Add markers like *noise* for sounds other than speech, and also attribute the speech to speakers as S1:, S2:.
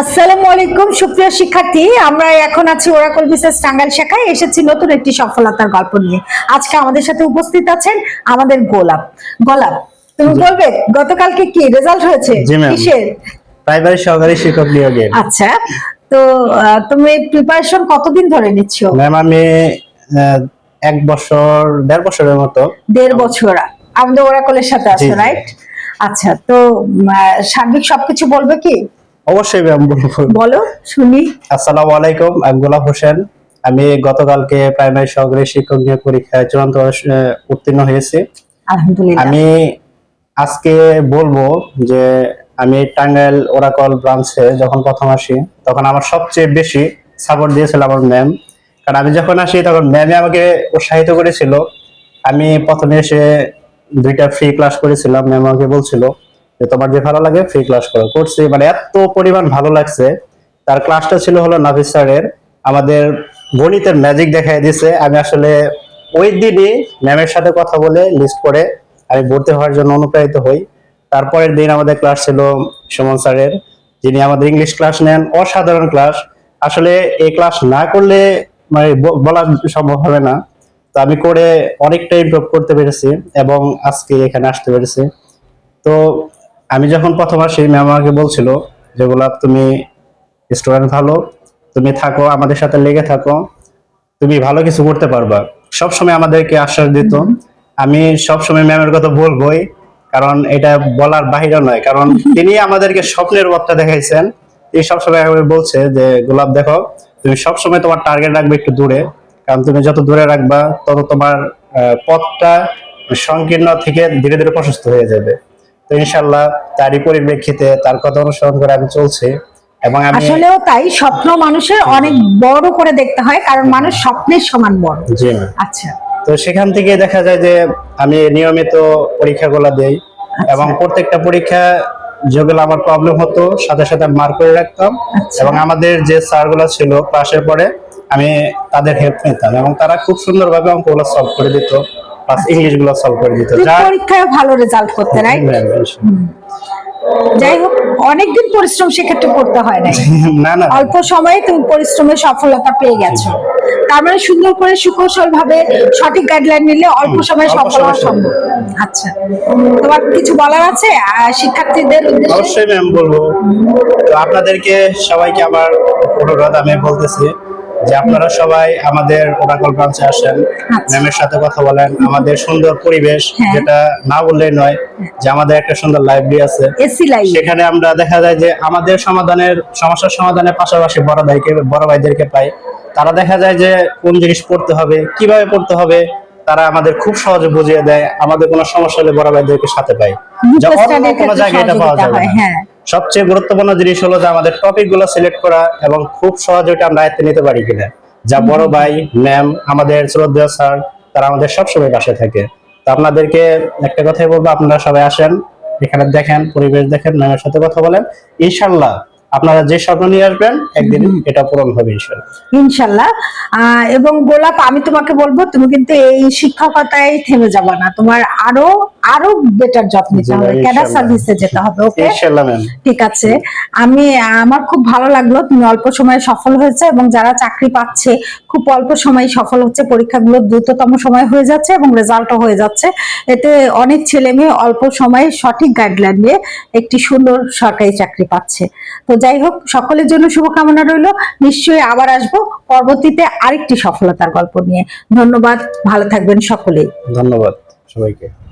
S1: আসসালামু আলাইকুম সুপ্রিয় শিক্ষার্থী। আমরা এখন আছি ওরাকল বিসেস টাঙ্গাইল শাখায়। এসেছি নতুন একটি সফলতার গল্প নিয়ে। আজকে আমাদের সাথে উপস্থিত আছেন আমাদের গোলাপ। গোলাপ তুমি বলবে গতকালকে কি রেজাল্ট হয়েছে? কিসের?
S2: প্রাইমারি সহকারী শিক্ষক নিয়োগের।
S1: আচ্ছা তো তুমি প্রিপারেশন কতদিন ধরে নিচ্ছ?
S2: ম্যাম আমি এক বছর দেড় বছরের মতো।
S1: দেড় বছর আমাদের ওরাকলের সাথে আছো। রাইট আচ্ছা তো সার্বিক সবকিছু বলবে কি?
S2: অবশ্যই ম্যাম
S1: বলো শুনি।
S2: আসসালামু আলাইকুম আমি গোলাপ হোসেন আমি গতকালকে প্রাইমারি সহকারী শিক্ষক নিয়োগ পরীক্ষায় চূড়ান্ত উত্তীর্ণ হয়েছি। আমি আজকে বলব যে আমি টাঙ্গাইল ওরাকল ব্রাঞ্চে যখন প্রথম আসি তখন আমার সবচেয়ে বেশি সাপোর্ট দিয়েছিল আমার ম্যাম কারণ আমি যখন আসি তখন ম্যামে আমাকে উৎসাহিত করেছিল। আমি প্রথমে এসে দুইটা ফ্রি ক্লাস করেছিলাম ম্যাম আমাকে বলছিল যে তোমার যে ভালো লাগে ফ্রি ক্লাস করো। করছি মানে এত পরিমাণ ভালো লাগছে। তার ক্লাসটা ছিল হলো নাফিস স্যারের আমাদের গণিতের ম্যাজিক দেখাই দিয়েছে। আমি আসলে ওই দিনই ম্যামের সাথে কথা বলে লিস্ট করে আমি ভর্তি হওয়ার জন্য অনুপ্রাণিত হই। তারপরের দিন আমাদের ক্লাস ছিল সুমন স্যারের যিনি আমাদের ইংলিশ ক্লাস নেন। অসাধারণ ক্লাস আসলে এই ক্লাস না করলে মানে বলা সম্ভব হবে না। তো আমি করে অনেকটা ইমপ্রুভ করতে পেরেছি এবং আজকে এখানে আসতে পেরেছি। তো আমি যখন প্রথম আসি ম্যাম আমাকে বলছিল যে গোলাপ তুমি স্টুডেন্ট ভালো তুমি থাকো আমাদের সাথে লেগে থাকো তুমি ভালো কিছু করতে পারবা। সবসময় আমাদেরকে আশ্বাস দিত। আমি সবসময় ম্যামের কথা বলবোই কারণ এটা বলার বাহিরে নয় কারণ তিনি আমাদেরকে স্বপ্নের পথটা দেখাইছেন। এই সবসময় বলছে যে গোলাপ দেখো তুমি সবসময় তোমার টার্গেট রাখবে একটু দূরে কারণ তুমি যত দূরে রাখবা তত তোমার পথটা সংকীর্ণ থেকে ধীরে ধীরে প্রশস্ত হয়ে যাবে। তো ইনশাল্লাহ তারই পরিপ্রেক্ষিতে তার কথা অনুসরণ করে আমি চলছি। এবং আমি
S1: আসলেও তাই স্বপ্ন মানুষের অনেক বড় করে দেখতে হয় কারণ মানুষ স্বপ্নের সমান বড়।
S2: জি।
S1: আচ্ছা।
S2: তো সেখান থেকে দেখা যায় যে আমি নিয়মিত পরীক্ষাগুলো দেই এবং প্রত্যেকটা পরীক্ষা যেগুলো আমার প্রবলেম হতো সাথে সাথে মার্ক করে রাখতাম
S1: আচ্ছা।
S2: এবং আমাদের যে স্যারগুলো ছিল ক্লাসের পরে আমি তাদের হেল্প নিতাম এবং তারা খুব সুন্দরভাবে অঙ্কগুলো সলভ করে দিত। প্লাস ইংলিশগুলো সলভ করে দিত যা
S1: পরীক্ষায় ভালো রেজাল্ট করতে রাইট যাই হোক অনেকদিন পরিশ্রম সেক্ষেত্রে করতে হয় না *laughs*
S2: না না।
S1: অল্প সময়ে তুমি পরিশ্রমের সফলতা পেয়ে গেছো। তার মানে সুন্দর করে সুকৌশল ভাবে সঠিক গাইডলাইন নিলে অল্প সময়ে সফল হওয়া সম্ভব। আচ্ছা। তোমার কিছু বলার আছে? শিক্ষার্থীদের উদ্দেশ্যে?
S2: অবশ্যই ম্যাম বলব। তো আপনাদেরকে সবাইকে আমার অনুরোধ আমি বলতেছি যে আপনারা সবাই আমাদের ওরাকল ব্রাঞ্চে আসেন
S1: আচ্ছা।
S2: ম্যামের সাথে কথা বলেন। আমাদের সুন্দর পরিবেশ
S1: হ্যাঁ।
S2: যেটা না বললেই নয় যে আমাদের একটা সুন্দর লাইব্রেরি আছে। সেখানে আমরা দেখা যায় যে আমাদের সমাধানের সমস্যার সমাধানের পাশাপাশি বড় ভাইকে বড় ভাইদেরকে পাই। তারা দেখা যায় যে কোন জিনিস পড়তে হবে কীভাবে পড়তে হবে তারা আমাদের খুব সহজে বুঝিয়ে দেয়। আমাদের কোনো সমস্যা হলে বড় ভাইদেরকে সাথে পাই। যা অন্য কোনো জায়গায় এটা পাওয়া যাবে।
S1: হ্যাঁ।
S2: সবচেয়ে গুরুত্বপূর্ণ জিনিস হলো যে আমাদের টপিকগুলো সিলেক্ট করা এবং খুব সহজে ওটা আমরা আয়ত্তে নিতে পারি কিনা। যা বড় ভাই ম্যাম আমাদের শ্রদ্ধেয় স্যার তারা আমাদের সবসময় পাশে থাকে। তো আপনাদেরকে একটা কথাই বলব আপনারা সবাই আসেন এখানে দেখেন পরিবেশ দেখেন ম্যামের সাথে কথা বলেন। ইনশাল্লাহ আপনারা যে স্বপ্ন নিয়ে আসবেন একদিন এটা পূরণ হবে ইনশাল্লাহ
S1: এবং গোলাপ আমি তোমাকে বলব তুমি কিন্তু এই শিক্ষকতায় থেমে যাবে না। তোমার আরও আরও বেটার জব নিতে হবে। ক্যাডার সার্ভিসে যেতে হবে ওকে ঠিক আছে। আমি আমার খুব ভালো লাগল তুমি অল্প সময়ে সফল হয়েছে এবং যারা চাকরি পাচ্ছে খুব অল্প সময়ে সফল হচ্ছে পরীক্ষাগুলো দ্রুততম সময় হয়ে যাচ্ছে এবং রেজাল্টও হয়ে যাচ্ছে। এতে অনেক ছেলে মেয়ে অল্প সময়ে সঠিক গাইডলাইন নিয়ে একটি সুন্দর সরকারি চাকরি পাচ্ছে। তো যাই হোক সকলের জন্য শুভকামনা রইল। নিশ্চয়ই আবার আসব পরবর্তীতে আরেকটি সফলতার গল্প নিয়ে। ধন্যবাদ ভালো থাকবেন সকলেই।
S2: ধন্যবাদ সবাইকে।